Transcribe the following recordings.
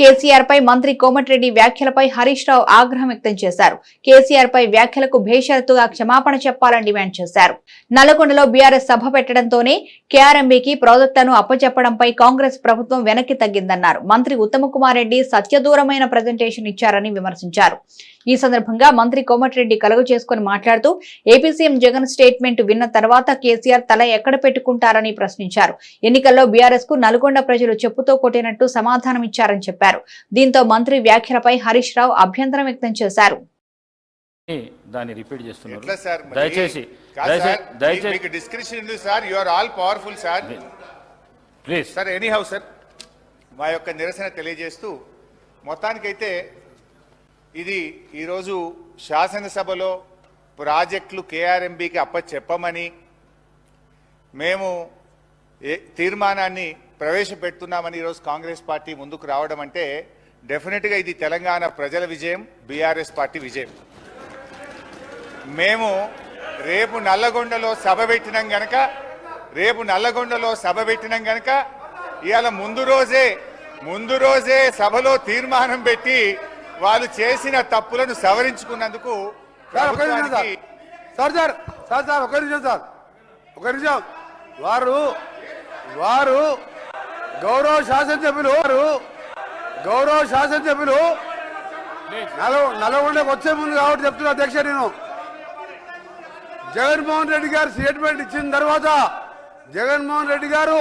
కేసీఆర్ పై మంత్రి కోమటిరెడ్డి వ్యాఖ్యలపై హరీష్ రావు ఆగ్రహం వ్యక్తం చేశారు. కేసీఆర్ పై వ్యాఖ్యలకు భేషరత్తుగా క్షమాపణ చెప్పాలని డిమాండ్ చేశారు. నల్గొండలో బీఆర్ఎస్ సభ పెట్టడంతోనే కేఆర్ఎంబీకి ప్రాజెక్టులను అప్పచెప్పడంపై కాంగ్రెస్ ప్రభుత్వం వెనక్కి తగ్గిందన్నారు. మంత్రి ఉత్తమ కుమార్ రెడ్డి సత్యదూరమైన ప్రజెంటేషన్ ఇచ్చారని విమర్శించారు. ఈ సందర్భంగా మంత్రి కోమటిరెడ్డి కలుగు చేసుకుని మాట్లాడుతూ ఏపీ సీఎం జగన్ స్టేట్మెంట్ విన్న తర్వాత కేసీఆర్ తల ఎక్కడ పెట్టుకుంటారని ప్రశ్నించారు. ఎన్నికల్లో బీఆర్ఎస్కు నల్గొండ ప్రజలు చెప్పుతో కొట్టినట్టు సమాధానం ఇచ్చారని చెప్పారు. దీంతో మంత్రి వ్యాఖ్యలపై హరీష్ రావు అభ్యంతరం వ్యక్తం చేశారు. దాన్ని రిపీట్ చేస్తున్నారు. ఎట్లా సార్ మరి? దయచేసి డిస్క్రిప్షన్ ఉంది sir. You are all powerful sir. Please. Sir anyhow sir మా యొక్క నిరసన తెలియజేస్తూ మొత్తానికైతే ఇది ఈరోజు శాసనసభలో ప్రాజెక్టులు కేఆర్ఎంబికి అప్పచెప్పమని మేము ఏ తీర్మానాన్ని ప్రవేశపెడుతున్నామని ఈరోజు కాంగ్రెస్ పార్టీ ముందుకు రావడం అంటే డెఫినెట్గా ఇది తెలంగాణ ప్రజల విజయం బీఆర్ఎస్ పార్టీ విజయం. మేము రేపు నల్లగొండలో సభ పెట్టినాం గనక రేపు నల్లగొండలో సభ పెట్టినాం గనక ఇవాళ ముందు రోజే ముందు రోజే సభలో తీర్మానం పెట్టి వాళ్ళు చేసిన తప్పులను సవరించుకున్నందుకు సార్ సార్. సార్ ఒక నిమిషం సార్. ఒక నిమిషం. వారు వారు గౌరవ శాసనసభ్యులు వారు గౌరవ శాసనసభ్యులు నలవ నల్గొండకు వచ్చే ముందు కాబట్టి చెప్తున్నా అధ్యక్ష నేను. జగన్మోహన్ రెడ్డి గారు స్టేట్మెంట్ ఇచ్చిన తర్వాత జగన్మోహన్ రెడ్డి గారు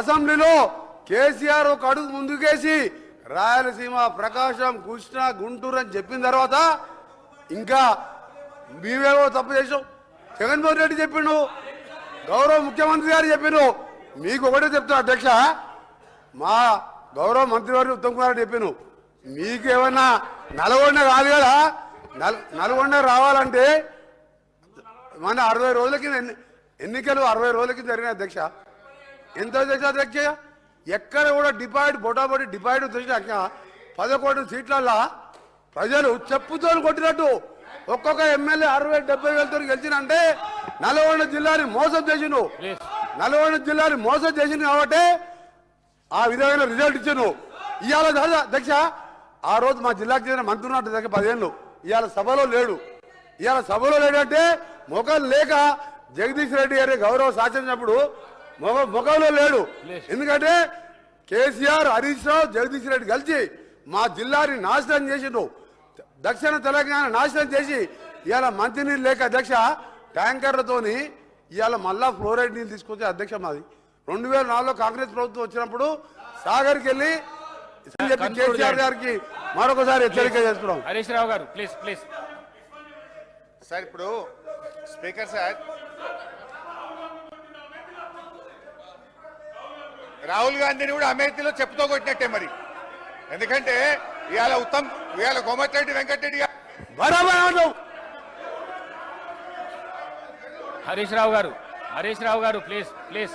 అసెంబ్లీలో కేసీఆర్ ఒక అడుగు ముందుకేసి రాయలసీమ ప్రకాశం కృష్ణ గుంటూరు అని చెప్పిన తర్వాత ఇంకా మీవేవో తప్పు చేసాం జగన్మోహన్ రెడ్డి చెప్పిండు గౌరవ ముఖ్యమంత్రి గారు చెప్పిండు. మీకు ఒకటే చెప్తున్నా అధ్యక్ష మా గౌరవ మంత్రివారి ఉత్తమ్ కుమార్ రెడ్డి చెప్పాను మీకు ఏమన్నా నల్గొండ కాదు కదా? నల్ నల్గొండ రావాలంటే మన అరవై రోజుల కింద ఎన్ని- ఎన్నికలు అరవై రోజుల కింద జరిగిన అధ్యక్ష. ఎంత అధ్యక్ష అధ్యక్ష? ఎక్కడ కూడా డిపాయిడ్ బొటాబొటి డిపాయిడ్ అధ్యక్ష పదకొండు సీట్లల్లా ప్రజలు చెప్పుతో కొట్టినట్టు. ఒక్కొక్క ఎమ్మెల్యే అరవై డెబ్బై వేలతో గెలిచినంటే నల్గొండ జిల్లాని మోసం చేసిండు. నల్గొండ జిల్లాని మోసం చేసింది కాబట్టి ఆ విధమైన రిజల్ట్ ఇచ్చాను. ఇవాళ అధ్యక్ష ఆ రోజు మా జిల్లాకు చెందిన మంత్రి ఉన్నట్టు దగ్గర పదిహేను ఇవాళ సభలో లేడు. ఇవాళ సభలో లేడంటే ముఖం లేక జగదీష్ రెడ్డి గారి గౌరవ శాసనప్పుడు ముఖ ముఖంలో లేడు. ఎందుకంటే కేసీఆర్ హరీష్ రావు జగదీష్ రెడ్డి కలిసి మా జిల్లాని నాశనం చేసిండు దక్షిణ తెలంగాణ నాశనం చేసి ఇవాళ మంచినీళ్ళు లేక అధ్యక్ష ట్యాంకర్లతోని ఇవాళ మళ్ళా ఫ్లోరైడ్ నీళ్ళు తీసుకొచ్చే అధ్యక్ష మాది. రెండు వేల నాలుగులో కాంగ్రెస్ ప్రభుత్వం వచ్చినప్పుడు సాగర్కి వెళ్ళి కేసీఆర్. గారికి మరొకసారి హెచ్చరిక చేస్తున్నాం. Harish Rao garu please please sir ఇప్పుడు స్పీకర్ సార్. రాహుల్ గాంధీని కూడా అమేథీలో చెప్పుతో కొట్టినట్టే మరి. ఎందుకంటే ఇవాళ ఉత్తమ్ ఇవాళ కోమటిరెడ్డి వెంకటరెడ్డి గారు. హరీష్ రావు garu Harish Rao garu please please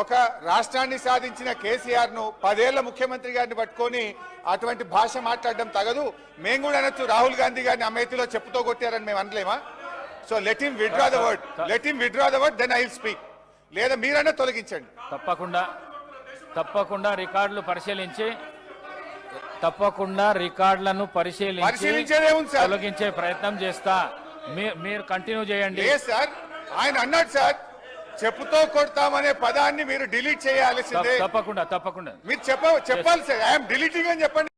ఒక రాష్ట్రాన్ని సాధించిన కేసీఆర్ను పదేళ్ళ ముఖ్యమంత్రి గారిని పట్టుకొని అటువంటి భాష మాట్లాడడం తగదు. మేము కూడా అనొచ్చు రాహుల్ గాంధీ గారిని అమేథీలో చెప్పుతో కొట్టారని మేము అనలేమా? So let him withdraw the word let him withdraw the word then I will speak లేదా మీరైనా తొలగించండి. తప్పకుండా తప్పకుండా రికార్డులు పరిశీలించి తప్పకుండా రికార్డులను పరిశీలించి పరిశీలించేదే ఉంది సార్. తొలగించే ప్రయత్నం చేస్తా. మీరు కంటిన్యూ చేయండి. సార్ ఆయన అన్నాడు సార్ చెప్పుతో కొడతామనే పదాన్ని మీరు డిలీట్ చేయాల్సిందే. తప్పకుండా తప్పకుండా. మీరు చెప్ప చెప్పాలి సార్ ఐఎమ్ డిలీటింగ్ అని చెప్పండి.